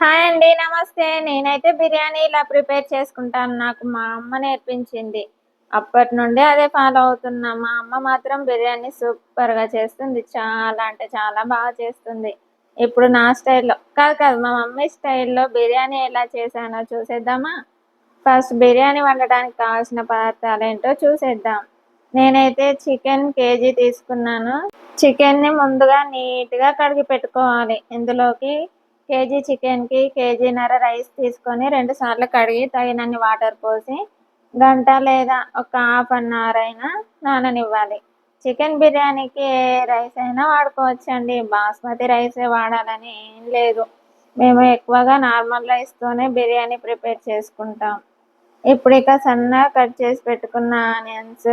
Hi అండి నమస్తే. నేనైతే బిర్యానీ ఇలా ప్రిపేర్ చేసుకుంటాను. నాకు మా అమ్మ నేర్పించింది. అప్పటి నుండి అదే ఫాలో అవుతున్నా. మా అమ్మ మాత్రం బిర్యానీ సూపర్గా చేస్తుంది. చాలా అంటే చాలా బాగా చేస్తుంది. ఇప్పుడు నా స్టైల్లో. కాదు కాదు మా మమ్మీ స్టైల్లో బిర్యానీ ఎలా చేశానో చూసేద్దామా? ఫస్ట్ బిర్యానీ వండడానికి కావాల్సిన పదార్థాలు ఏంటో చూసేద్దాం. నేనైతే చికెన్ కేజీ తీసుకున్నాను. చికెన్ని ముందుగా నీట్గా కడిగి పెట్టుకోవాలి. ఇందులోకి కేజీ చికెన్కి కేజీన్నర రైస్ తీసుకొని రెండు సార్లు కడిగి తగినన్ని వాటర్ పోసి గంట లేదా ఒక హాఫ్ అన్ అవర్ అయినా నాననివ్వాలి. చికెన్ బిర్యానీకి ఏ రైస్ అయినా వాడుకోవచ్చండి. బాస్మతి రైసే వాడాలని ఏం లేదు. మేము ఎక్కువగా నార్మల్ రైస్తోనే బిర్యానీ ప్రిపేర్ చేసుకుంటాం. ఇప్పుడు ఇక సన్నగా కట్ చేసి పెట్టుకున్న ఆనియన్స్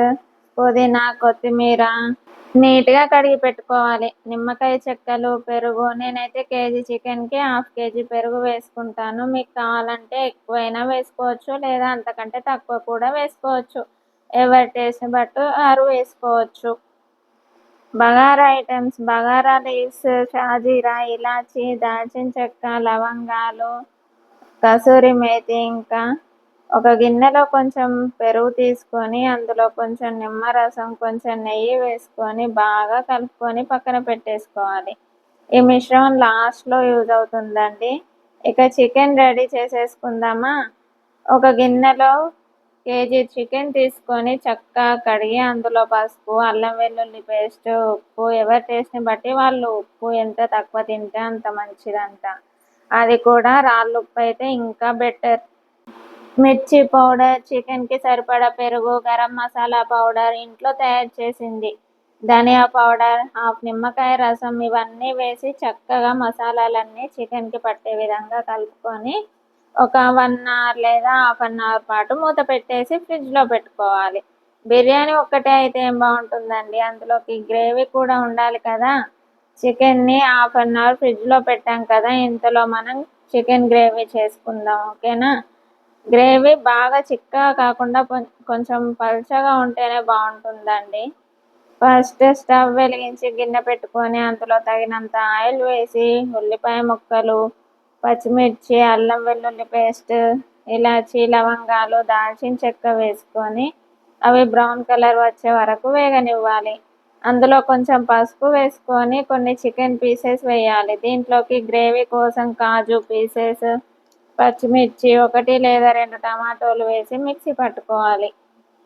పుదీనా కొత్తిమీర నీట్గా కడిగి పెట్టుకోవాలి. నిమ్మకాయ చెక్కలు పెరుగు. నేనైతే కేజీ చికెన్కి హాఫ్ కేజీ పెరుగు వేసుకుంటాను. మీకు కావాలంటే ఎక్కువైనా వేసుకోవచ్చు లేదా అంతకంటే తక్కువ కూడా వేసుకోవచ్చు. ఎవరి టేస్ట్ బట్టి వారు వేసుకోవచ్చు. బగారా ఐటమ్స్ బగారా లీవ్స్ షాజీరా ఇలాచి దాల్చిన చెక్క లవంగాలు కసూరి మేతి ఇంకా ఒక గిన్నెలో కొంచెం పెరుగు తీసుకొని అందులో కొంచెం నిమ్మరసం కొంచెం నెయ్యి వేసుకొని బాగా కలుపుకొని పక్కన పెట్టేసుకోవాలి. ఈ మిశ్రమం లాస్ట్లో యూజ్ అవుతుందండి. ఇక చికెన్ రెడీ చేసేసుకుందామా? ఒక గిన్నెలో కేజీ చికెన్ తీసుకొని చక్కగా కడిగి అందులో పసుపు అల్లం వెల్లుల్లి పేస్ట్ ఉప్పు ఎవరి టేస్ట్ని బట్టి వాళ్ళు ఉప్పు ఎంత తక్కువ తింటే అంత మంచిదంట. అది కూడా రాళ్ళు ఉప్పు అయితే ఇంకా బెటర్. మిర్చి పౌడర్ చికెన్కి సరిపడా పెరుగు గరం మసాలా పౌడర్ ఇంట్లో తయారు చేసింది. ధనియా పౌడర్ హాఫ్ నిమ్మకాయ రసం ఇవన్నీ వేసి చక్కగా మసాలాలన్నీ చికెన్కి పట్టే విధంగా కలుపుకొని ఒక వన్ అవర్ లేదా హాఫ్ అన్ అవర్ పాటు మూత పెట్టేసి ఫ్రిడ్జ్లో పెట్టుకోవాలి. బిర్యానీ ఒక్కటే అయితే ఏం బాగుంటుందండి? అందులోకి గ్రేవీ కూడా ఉండాలి కదా? చికెన్ని హాఫ్ అన్ అవర్ ఫ్రిడ్జ్లో పెట్టాం కదా? ఇంతలో మనం చికెన్ గ్రేవీ చేసుకుందాం ఓకేనా? గ్రేవీ బాగా చిక్కగా కాకుండా కొంచెం పలుచగా ఉంటేనే బాగుంటుందండి. ఫస్ట్ స్టవ్ వెలిగించి గిన్నె పెట్టుకొని అందులో తగినంత ఆయిల్ వేసి ఉల్లిపాయ ముక్కలు పచ్చిమిర్చి అల్లం వెల్లుల్లి పేస్ట్ ఇలాచి లవంగాలు దాల్చిన చెక్క వేసుకొని అవి బ్రౌన్ కలర్ వచ్చే వరకు వేగనివ్వాలి. అందులో కొంచెం పసుపు వేసుకొని కొన్ని చికెన్ పీసెస్ వేయాలి. దీంట్లోకి గ్రేవీ కోసం కాజు పీసెస్ పచ్చిమిర్చి ఒకటి లేదా రెండు టమాటోలు వేసి మిక్సీ పట్టుకోవాలి.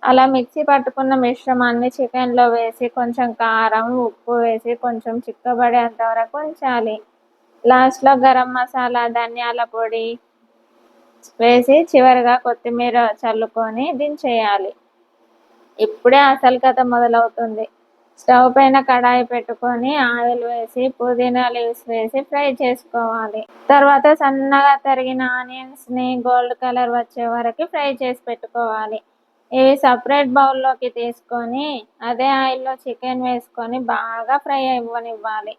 అలా మిక్సీ పట్టుకున్న మిశ్రమాన్ని చికెన్లో వేసి కొంచెం కారం ఉప్పు వేసి కొంచెం చిక్కబడేంత వరకు ఉంచాలి. లాస్ట్లో గరం మసాలా ధనియాల పొడి వేసి చివరిగా కొత్తిమీర చల్లుకొని దించేయాలి. ఇప్పుడే అసలు కథ మొదలవుతుంది. స్టవ్ పైన కడాయి పెట్టుకొని ఆయిల్ వేసి పుదీనా లీవ్స్ వేసి ఫ్రై చేసుకోవాలి. తర్వాత సన్నగా తరిగిన ఆనియన్స్ని గోల్డ్ కలర్ వచ్చే వరకు ఫ్రై చేసి పెట్టుకోవాలి. ఇవి సపరేట్ బౌల్లోకి తీసుకొని అదే ఆయిల్లో చికెన్ వేసుకొని బాగా ఫ్రై అవ్వనివ్వాలి.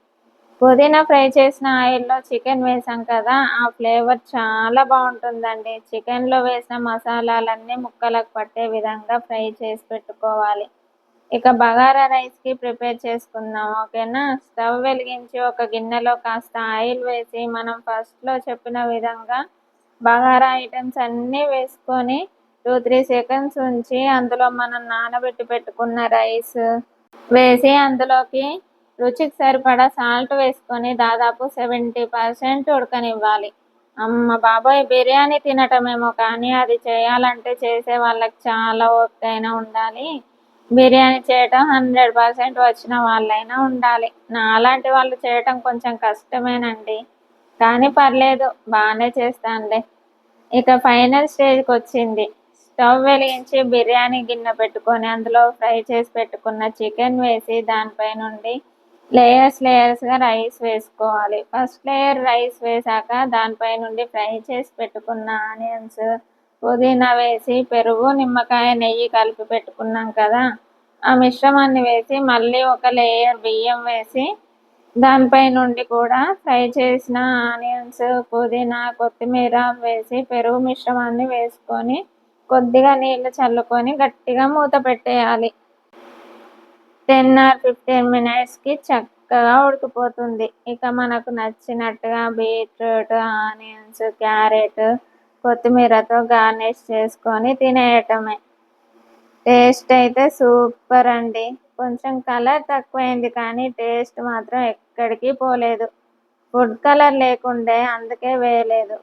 పుదీనా ఫ్రై చేసిన ఆయిల్లో చికెన్ వేసాం కదా ఆ ఫ్లేవర్ చాలా బాగుంటుందండి. చికెన్లో వేసిన మసాలాలన్నీ ముక్కలకు పట్టే విధంగా ఫ్రై చేసి పెట్టుకోవాలి. ఇక బగారా రైస్కి ప్రిపేర్ చేసుకుందాం ఓకేనా? స్టవ్ వెలిగించి ఒక గిన్నెలో కాస్త ఆయిల్ వేసి మనం ఫస్ట్లో చెప్పిన విధంగా బగారా ఐటమ్స్ అన్నీ వేసుకొని టూ త్రీ సెకండ్స్ ఉంచి అందులో మనం నానబెట్టి పెట్టుకున్న రైస్ వేసి అందులోకి రుచికి సరిపడా సాల్ట్ వేసుకొని దాదాపు సెవెంటీ పర్సెంట్ ఉడకనివ్వాలి. అమ్మ బాబాయ్ బిర్యానీ తినటమేమో కానీ అది చేయాలంటే చేసే వాళ్ళకి చాలా ఓపికైనా ఉండాలి. బిర్యానీ చేయటం హండ్రెడ్ పర్సెంట్ వచ్చిన వాళ్ళైనా ఉండాలి. నా అలాంటి వాళ్ళు చేయటం కొంచెం కష్టమేనండి. కానీ పర్లేదు బాగానే చేస్తానులే. ఇక ఫైనల్ స్టేజ్కి వచ్చింది. స్టవ్ వెలిగించి బిర్యానీ గిన్నె పెట్టుకొని అందులో ఫ్రై చేసి పెట్టుకున్న చికెన్ వేసి దానిపై నుండి లేయర్స్ లేయర్స్గా రైస్ వేసుకోవాలి. ఫస్ట్ లేయర్ రైస్ వేసాక దానిపై నుండి ఫ్రై చేసి పెట్టుకున్న ఆనియన్స్ పుదీనా వేసి పెరుగు నిమ్మకాయ నెయ్యి కలిపి పెట్టుకున్నాం కదా. ఆ మిశ్రమాన్ని వేసి మళ్ళీ ఒక లేయర్ బియ్యం వేసి దానిపై నుండి కూడా ఫ్రై చేసిన ఆనియన్స్ పుదీనా కొత్తిమీర వేసి పెరుగు మిశ్రమాన్ని వేసుకొని కొద్దిగా నీళ్ళు చల్లుకొని గట్టిగా మూత పెట్టేయాలి. టెన్ ఆర్ ఫిఫ్టీన్ మినిట్స్కి చక్కగా ఉడికిపోతుంది. ఇక మనకు నచ్చినట్టుగా బీట్రూట్ ఆనియన్స్ క్యారెట్ కొత్తిమీరతో గార్నిష్ చేసుకొని తినేయటమే. టేస్ట్ అయితే సూపర్ అండి. కొంచెం కలర్ తక్కువైంది కానీ టేస్ట్ మాత్రం ఎక్కడికి పోలేదు. ఫుడ్ కలర్ లేకుండే అందుకే వేయలేదు.